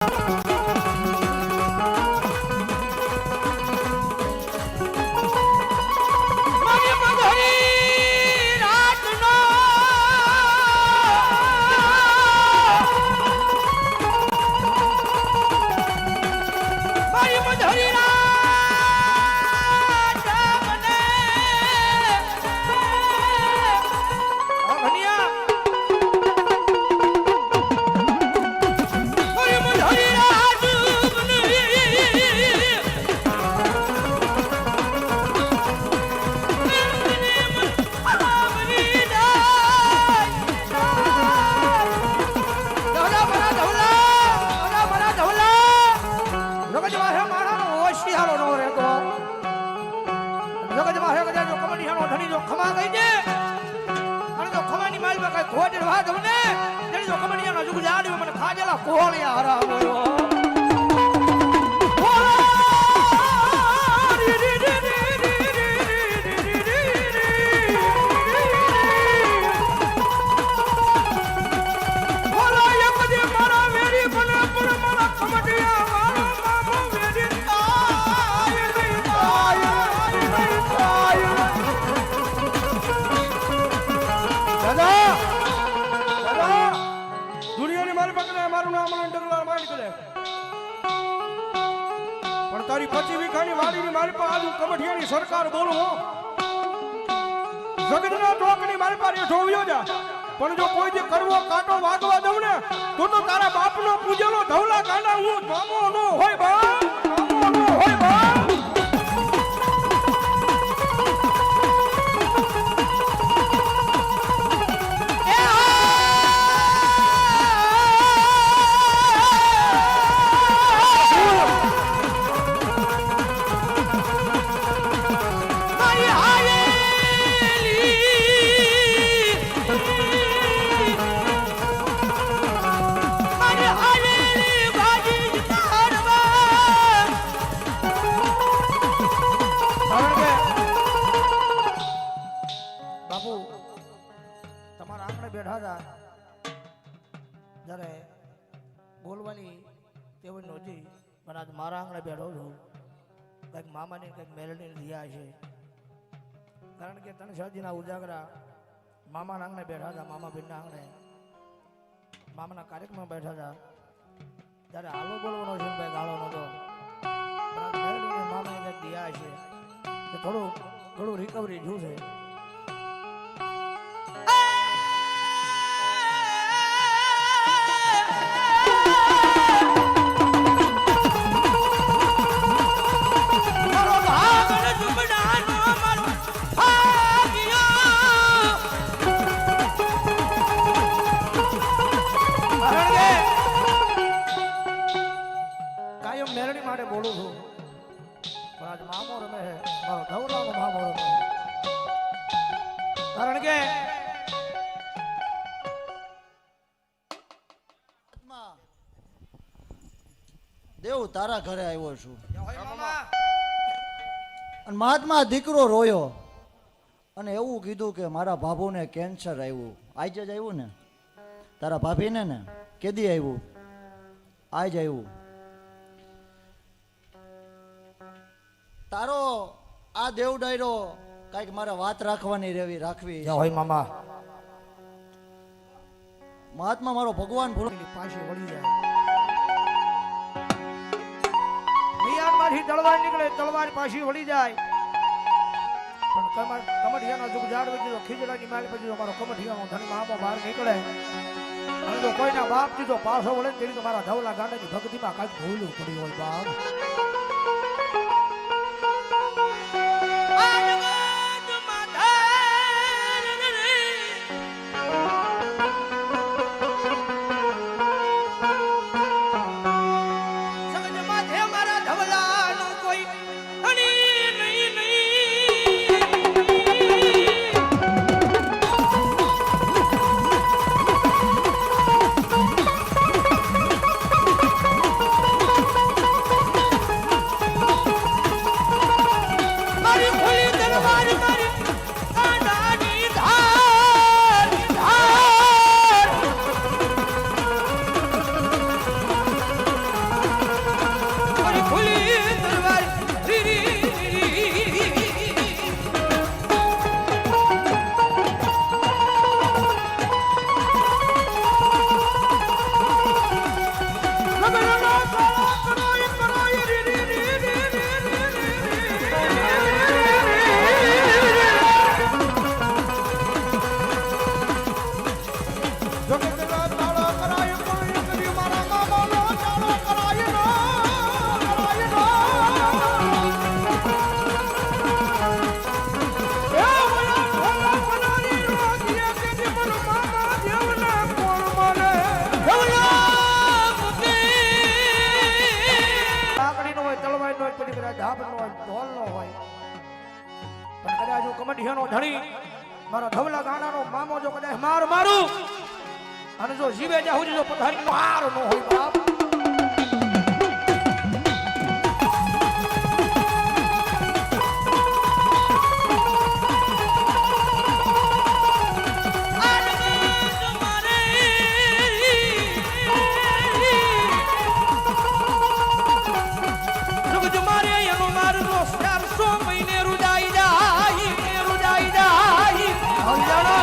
મારી કોળિયા હરાવો પણ તારી પચી વીઘાની વાડીની મારી પાસે આજુ કમઠિયાની સરકાર બોલું હો. જગતના ટોકની મારી પાસે ઢોવ્યો જા. પણ જો કોઈ જે કરવો કાંટો વાગવા દઉં ને, તો તો તારા બાપનો પૂજેલો ધવલા કાંડા હું મામો નો હોય બા. મારા આંગણે બેઠો છું. કંઈક મામાની કંઈક મેલડી થયા છે. કારણ કે ત્રણ શાદીના ઉજાગરા મામાના આંગણે બેઠા હતા, મામા બેનના આંગણે. મામાના કાર્યક્રમમાં બેઠા હતા. ત્યારે હાલો બોલવાનો છે ભાઈ, ગાળો નહોતો મેલડીને મામાએ કંઈક દિયા છે. કે થોડું થોડું રિકવરી જોયું છે બોલું છું. પણ આજ મામો રમે છે. મારો ઢવરાનો મામો રમે કારણ કે દેવ તારા ઘરે આવ્યો છું. અને મહાત્મા દીકરો રોયો. અને એવું કીધું કે મારા ભાભુને કેન્સર આવ્યું. આજે જ આવ્યું ને? તારા ભાભીને ને? કેદી આવ્યું? આજ આવ્યું. તારો આ દેવ ડાયરો કાંઈક મારે વાત રાખવાની રેવી રાખવી. હોય મામા. મહાત્મા મારો ભગવાન ભૂલો. પાસે વળી જાય. મિયાનમાંથી તલવાર નીકળે તલવાર પાછી વળી જાય. પણ કમઠિયાનો જુગ જાળવી દીધો ખીજડાની માલ પછી તો મારો કમઠિયાનો મામો બહાર નીકળે. અને જો કોઈના બાપ દીધો પાછો વળે તેની તો મારા ધવલા ગાંડાની ભક્તિમાં કાંઈક ભૂલું પડ્યું હોય બાપ. ધાબનો હોય ઢોલનો હોય. પણ કદાચ હું કમઢિયાનો ધણી, મારો ધવલા ગાનાનો મામો જો કદાચ માર મારું, અને જો જીવે સુધી જો પથારીનો હાર ન હોય બાપ. 王嘉。